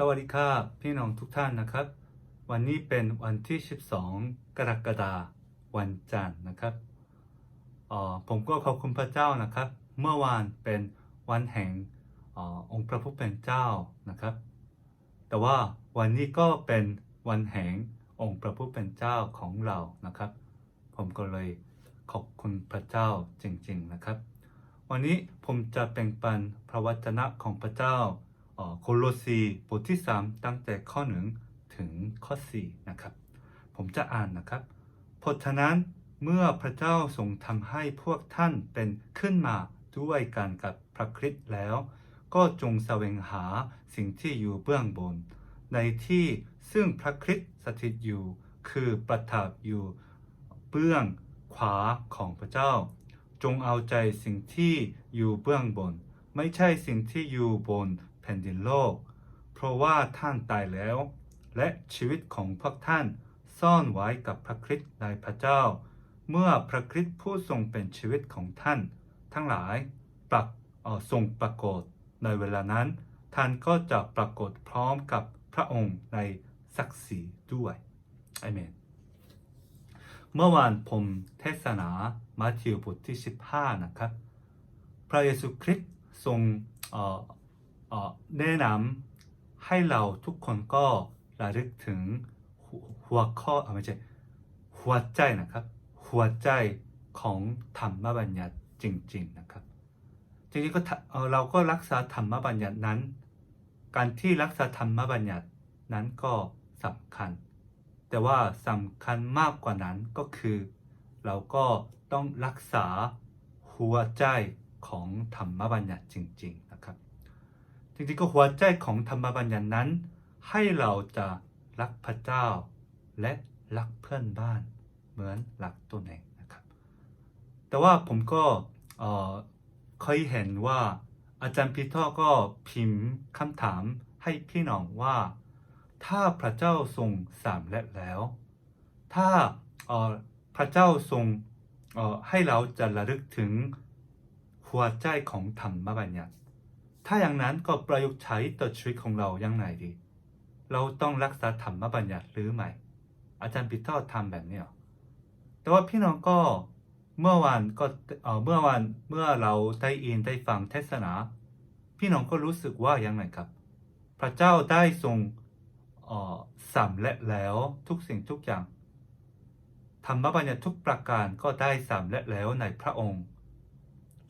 สวัสดีครับพี่น้องทุกท่านนะครับ วันนี้เป็นวันที่ 12 กรกฎาคมวันจันทร์นะครับออผมก็ขอบคุณพระเจ้านะครับ เมื่อวานเป็นวันแห่งออองค์พระผู้เป็นเจ้านะครับ แต่ว่าวันนี้ก็เป็นวันแห่งองค์พระผู้เป็นเจ้าของเรานะครับ ผมก็เลยขอบคุณพระเจ้าจริงๆนะครับ วันนี้ผมจะแบ่งปันพระวจนะของพระเจ้า โคโลสีบทที่ 3 ตั้งแต่ข้อหนึ่งถึงข้อ 4 นะครับ ผมจะอ่านนะครับ เพราะฉะนั้นเมื่อพระเจ้าทรงทำให้พวกท่านเป็นขึ้นมาด้วยกันกับพระคริสต์แล้ว ก็จงแสวงหาสิ่งที่อยู่เบื้องบน ในที่ซึ่งพระคริสต์สถิตอยู่คือประทับอยู่เบื้องขวาของพระเจ้า จงเอาใจสิ่งที่อยู่เบื้องบน ไม่ใช่สิ่งที่อยู่บน ผ่นดินโลก เพราะว่าท่านตายแล้ว และชีวิตของพวกท่านซ่อนไว้กับพระคริสต์ในพระเจ้า เมื่อพระคริสต์ผู้ทรงเป็นชีวิตของท่าน ทั้งหลายปรักทรงปรากฏในเวลานั้น ท่านก็จะปรากฏพร้อมกับพระองค์ในศักดิ์ศรีด้วยอเมนเมื่อวานผมเทศนามาธิวบทที่ 15 นะครับ พระเยซูคริสต์ทรงเแนะนำให้เราทุกคนก็ระลึกถึงหัวข้อไม่ใช่หัวใจนะครับ หัวใจของธรรมบัญญัติจริง ๆนะครับ จริงๆก็เราก็รักษาธรรมบัญญัตินั้น การที่รักษาธรรมบัญญัตินั้นก็สำคัญ แต่ว่าสำคัญมากกว่านั้นก็คือ เราก็ต้องรักษาหัวใจของธรรมบัญญัติจริง ๆ จริงๆก็หัวใจของธรรมบัญญัตินั้น ให้เราจะรักพระเจ้า และรักเพื่อนบ้านเหมือนรักตัวเองนะครับ แต่ว่าผมก็เอ่อเคยเห็นว่าอาจารย์พีเตอร์ก็พิมพ์คำถามให้พี่น้องว่า ถ้าพระเจ้าทรงสามและแล้ว ถ้าพระเจ้าทรงให้เราจะระลึกถึงหัวใจของธรรมบัญญัติ ถ้าอย่างนั้นก็ประยุกต์ใช้ต่อชีวิตของเราอย่างไรดี เราต้องรักษาธรรมบัญญัติหรือไม่ อาจารย์ปีเตอร์ทำแบบนี้หรอแต่ว่าพี่น้องก็เมื่อวานก็เออเมื่อวานเมื่อเราได้ยินได้ฟังเทศนา พี่น้องก็รู้สึกว่าอย่างไรครับ พระเจ้าได้ทรงเอ่อสำเร็จแล้วทุกสิ่งทุกอย่าง ธรรมบัญญัติทุกประการก็ได้สำเร็จแล้วในพระองค์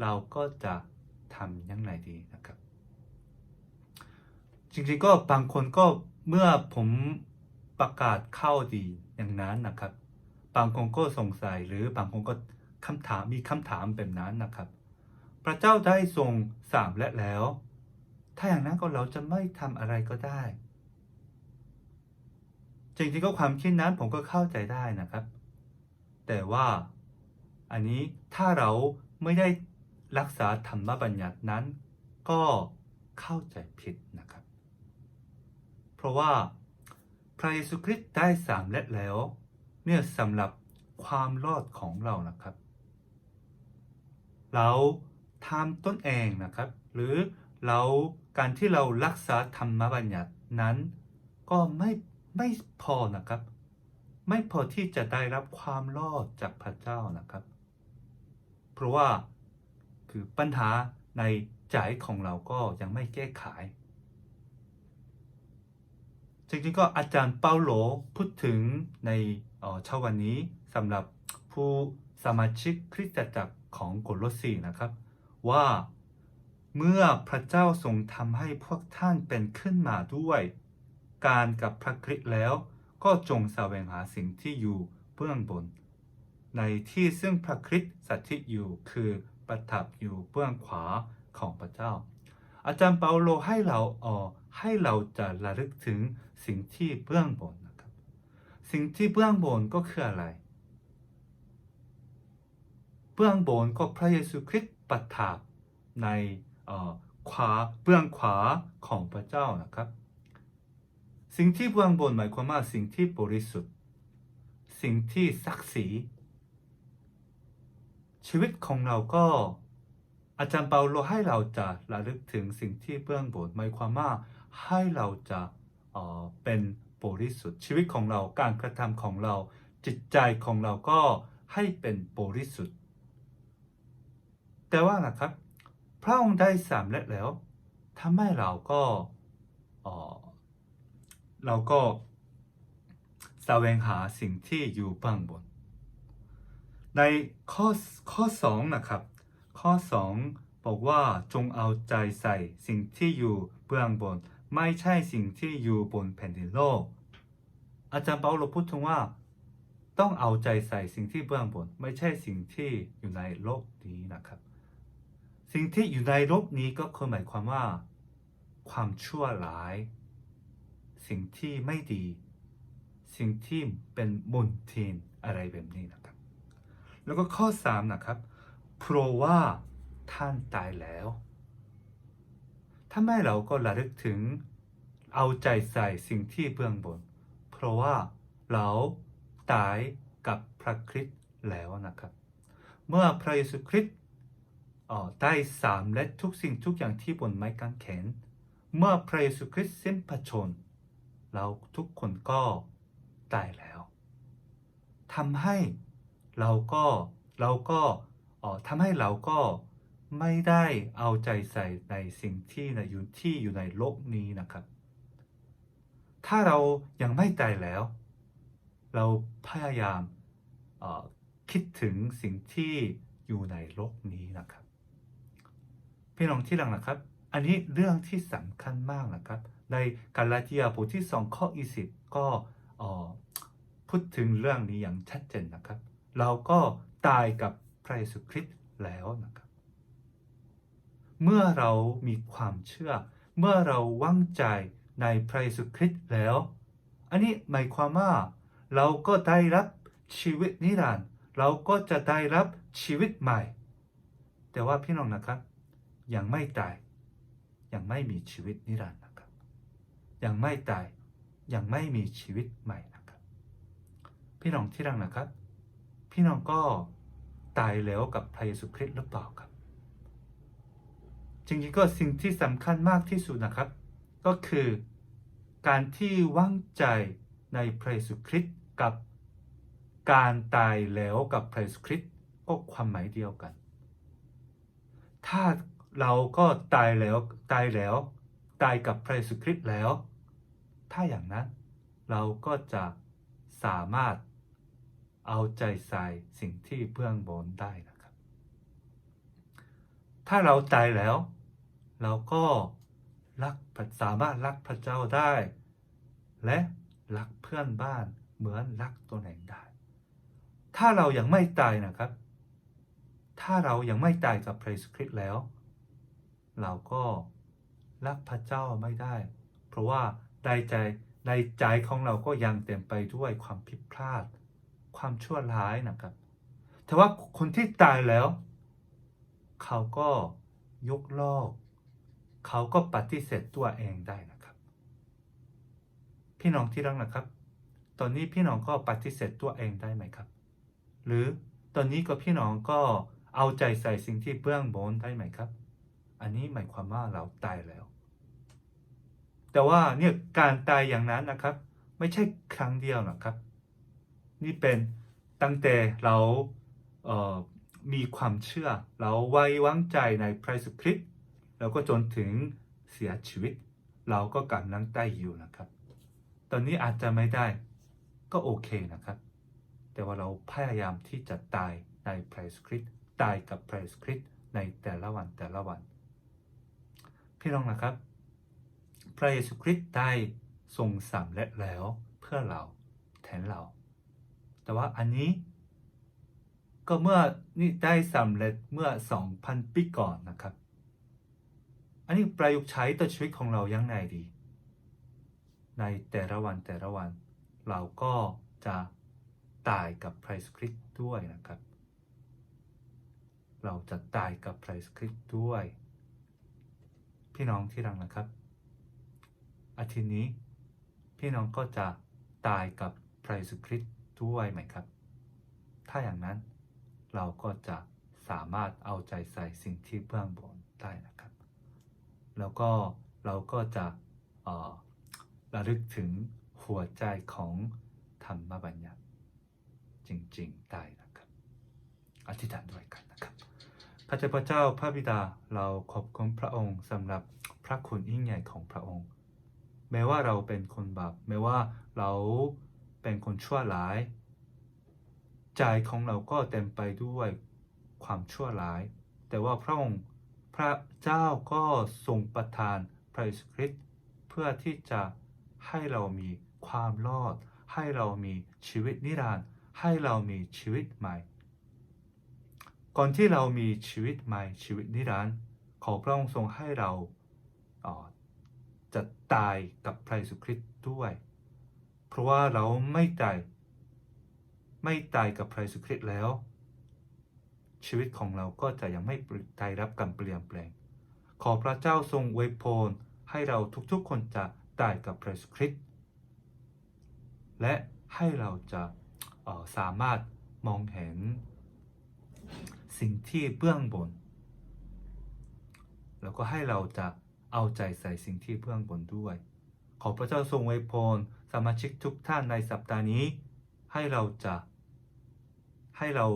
เราก็จะทำอย่างไรดีนะครับ จริงๆก็บางคนก็เมื่อผมประกาศเข้าดีอย่างนั้นนะครับ บางคนก็สงสัยหรือบางคนก็คำถามมีคำถามแบบนั้นนะครับ พระเจ้าได้ทรงสามและแล้ว ถ้าอย่างนั้นก็เราจะไม่ทำอะไรก็ได้ จริงๆก็ความคิดนั้นผมก็เข้าใจได้นะครับ แต่ว่าอันนี้ถ้าเราไม่ได้รักษาธรรมบัญญัตินั้น ก็เข้าใจผิดนะครับ ราะว่าพระเยซูคริสต์ได้สำเร็จแล้ว เนี่ยสำหรับความรอดของเรานะครับ เราทำต้นเองนะครับ หรือเราการที่เรารักษาธรรมบัญญัตินั้นก็ไม่ไม่พอนะครับ ไม่พอที่จะได้รับความรอดจากพระเจ้านะครับ เพราะว่าคือปัญหาในใจของเราก็ยังไม่แก้ไข จริงๆก็อาจารย์เปาโลพูดถึงในเช้าวันนี้สำหรับผู้สมาชิกคริสตจักรของโกโลสีนะครับ ว่าเมื่อพระเจ้าทรงทำให้พวกท่านเป็นขึ้นมาด้วย การกับพระคริสต์แล้ว ก็จงแสวงหาสิ่งที่อยู่เบื้องบน ในที่ซึ่งพระคริสต์สถิตอยู่คือประทับอยู่เบื้องขวาของพระเจ้า อาจารย์เปาโลให้เราเออให้เราจะระลึกถึงสิ่งที่เบื้องบนนะครับ สิ่งที่เบื้องบนก็คืออะไร เบื้องบนก็พระเยซูคริสต์ประทับในเอ่อขวาเบื้องขวาของพระเจ้านะครับ สิ่งที่เบื้องบนหมายความว่าสิ่งที่บริสุทธิ์ สิ่งที่ศักดิ์ศรีชีวิตของเราก็ อาจารย์เปาโลให้เราจะระลึกถึงสิ่งที่เบื้องบนหมายความว่าให้เราจะเอ่อเป็นบริสุทธิ์ชีวิตของเราการกระทำของเราจิตใจของเราก็ให้เป็นบริสุทธิ์ แต่ว่านะครับ พระองค์ได้สำเร็จแล้วทำให้เราก็เอ่อเราก็แสวงหาสิ่งที่อยู่เบื้องบน ในข้อข้อสองนะครับ ข้อสองบอกว่าจงเอาใจใส่สิ่งที่อยู่เบื้องบน ไม่ใช่สิ่งที่อยู่บนแผ่นดินโลก อาจารย์เปาโลพูดถึงว่า ต้องเอาใจใส่สิ่งที่เบื้องบน ไม่ใช่สิ่งที่อยู่ในโลกนี้นะครับ สิ่งที่อยู่ในโลกนี้ก็คือหมายความว่า ความชั่วร้าย สิ่งที่ไม่ดี สิ่งที่เป็นมลทินอะไรแบบนี้นะครับ แล้วก็ข้อ 3 นะครับ เพราะว่าท่านตายแล้วทำไมเราก็ระลึกถึงเอาใจใส่สิ่งที่เบื้องบน เพราะว่าเราตายกับพระคริสต์แล้วนะครับ เมื่อพระเยซูคริสต์ได้สามเร็จทุกสิ่งทุกอย่างที่บนไม้กางเขน เมื่อพระเยซูคริสต์สิ้นพระชน เราทุกคนก็ตายแล้วทำให้เราก็เราก็ ทำให้เราก็ไม่ได้เอาใจใส่ในสิ่งที่ในอยู่ที่อยู่ในโลกนี้นะครับ ถ้าเรายังไม่ตายแล้ว เราพยายามคิดถึงสิ่งที่อยู่ในโลกนี้นะครับ พี่น้องที่รักนะครับ อันนี้เรื่องที่สำคัญมากนะครับ ในกาลาเทียบทที่2ข้อ20 ก็พูดถึงเรื่องนี้อย่างชัดเจนนะครับ เราก็ตายกับ พระเยซูคริสต์แล้วนะครับ เมื่อเรามีความเชื่อ เมื่อเราวางใจในพระเยซูคริสต์แล้ว อันนี้หมายความว่าเราก็ได้รับชีวิตนิรันดร์เราก็จะได้รับชีวิตใหม่ แต่ว่าพี่น้องนะครับ ยังไม่ตาย ยังไม่มีชีวิตนิรันดร์นะครับ ยังไม่ตาย ยังไม่มีชีวิตใหม่นะครับ พี่น้องที่รักนะครับ พี่น้องก็ ตายแล้วกับพระเยซูคริสต์หรือเปล่าครับ จริงๆก็สิ่งที่สำคัญมากที่สุดนะครับ ก็คือการที่วางใจในพระเยซูคริสต์กับการตายแล้วกับพระเยซูคริสต์ก็ความหมายเดียวกัน ถ้าเราก็ตายแล้วตายแล้ว ตายกับพระเยซูคริสต์แล้ว ถ้าอย่างนั้นเราก็จะสามารถ เอาใจใส่สิ่งที่เบื้องบนได้นะครับ ถ้าเราตายแล้ว เราก็รักสามารถรักพระเจ้าได้ และรักเพื่อนบ้านเหมือนรักตัวเองได้ ถ้าเรายังไม่ตายนะครับ ถ้าเรายังไม่ตายกับพระเยซูคริสต์แล้ว เราก็รักพระเจ้าไม่ได้ เพราะว่าในใจในใจของเราก็ยังเต็มไปด้วยความผิดพลาด ความชั่วร้ายนะครับ แต่ว่าคนที่ตายแล้ว เขาก็ยกเลิกเขาก็ปฏิเสธตัวเองได้นะครับ พี่น้องที่รักนะครับ ตอนนี้พี่น้องก็ปฏิเสธตัวเองได้ไหมครับ หรือตอนนี้ก็พี่น้องก็เอาใจใส่สิ่งที่เบื้องบนได้ไหมครับ อันนี้หมายความว่าเราตายแล้ว แต่ว่าเนี่ยการตายอย่างนั้นนะครับ ไม่ใช่ครั้งเดียวนะครับ นี่เป็นตั้งแต่เราเมีความเชื่อ เราไว้วางใจในพระเยซูคริสต์แล้วก็จนถึงเสียชีวิต เราก็กำลังตายอยู่นะครับ ตอนนี้อาจจะไม่ได้ก็โอเคนะครับ แต่ว่าเราพยายามที่จะตายในพระเยซูคริสต์ตายกับพระเยซูคริสต์ในแต่ละวันแต่ละวัน พี่น้องนะครับ พระเยซูคริสต์ได้ทรงสำเร็จแล้วเพื่อเราแทนเรา แต่ว่าอันนี้ ก็เมื่อนี่ได้สำเร็จเมื่อ 2,000 ปีก่อนนะครับ อันนี้ประยุกต์ใช้ต่อชีวิตของเรายังไงดี ในแต่ละวันแต่ละวัน เราก็จะตายกับพระเยซูคริสต์ด้วยนะครับ เราจะตายกับไพระเยซูคริสต์ด้วย พี่น้องที่รักนะครับ อาทิตย์นี้พี่น้องก็จะตายกับไพระเยซูคริสต์ ด้วยไหมครับ ถ้าอย่างนั้นเราก็จะสามารถเอาใจใส่สิ่งที่เบื้องบนได้นะครับ แล้วก็เราก็จะระลึกถึงหัวใจของธรรมบัญญัติจริงๆได้นะครับ อธิษฐานด้วยกันนะครับ พระเจ้าพระเจ้าพระบิดาเราขอบคุณพระองค์สำหรับพระคุณยิ่งใหญ่ของพระองค์ แม้ว่าเราเป็นคนบาปแม้ว่าเรา เป็นคนชั่วร้าย ใจของเราก็เต็มไปด้วยความชั่วร้าย แต่ว่าพระองค์พระเจ้าก็ทรงประทานพระเยซูคริสต์เพื่อที่จะให้เรามีความรอด ให้เรามีชีวิตนิรันดร์ให้เรามีชีวิตใหม่ ก่อนที่เรามีชีวิตใหม่ชีวิตนิรันดร์ขอพระองค์ทรงให้เราจะตายกับพระเยซูคริสต์ด้วย ราะว่าเราไม่ตายไม่ตายกับพระเยซูคริสต์แล้ว ชีวิตของเราก็จะยังไม่ได้รับการเปลี่ยนแปลง ขอพระเจ้าทรงอวพรให้เราทุกๆคนจะตายกับพระเยซูคริสต์และให้เราจะออสามารถมองเห็นสิ่งที่เบื้องบน แล้วก็ให้เราจะเอาใจใส่สิ่งที่เบื้องบนด้วย ขอพระเจ้าทรงอวพร สมาชิกทุกท่านในสัปดาห์นี้ ให้เราจะให้เรา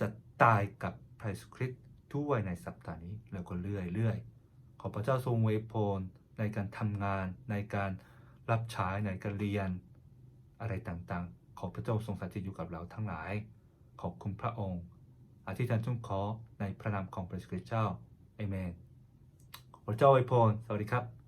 จะตายกับพระเยซูคริสต์ด้วยในสัปดาห์นี้แล้วก็เรื่อยๆ ขอพระเจ้าทรงอวยพรในการทำงานในการรับใช้ในการเรียน อะไรต่างๆ ขอพระเจ้าทรงสถิตอยู่กับเราทั้งหลาย ขอบคุณพระองค์อธิษฐานทุ่งขอในพระนามของพระเยซูคริสต์เจ้าเอเมนขอพระเจ้าอวยพรสวัสดีครับ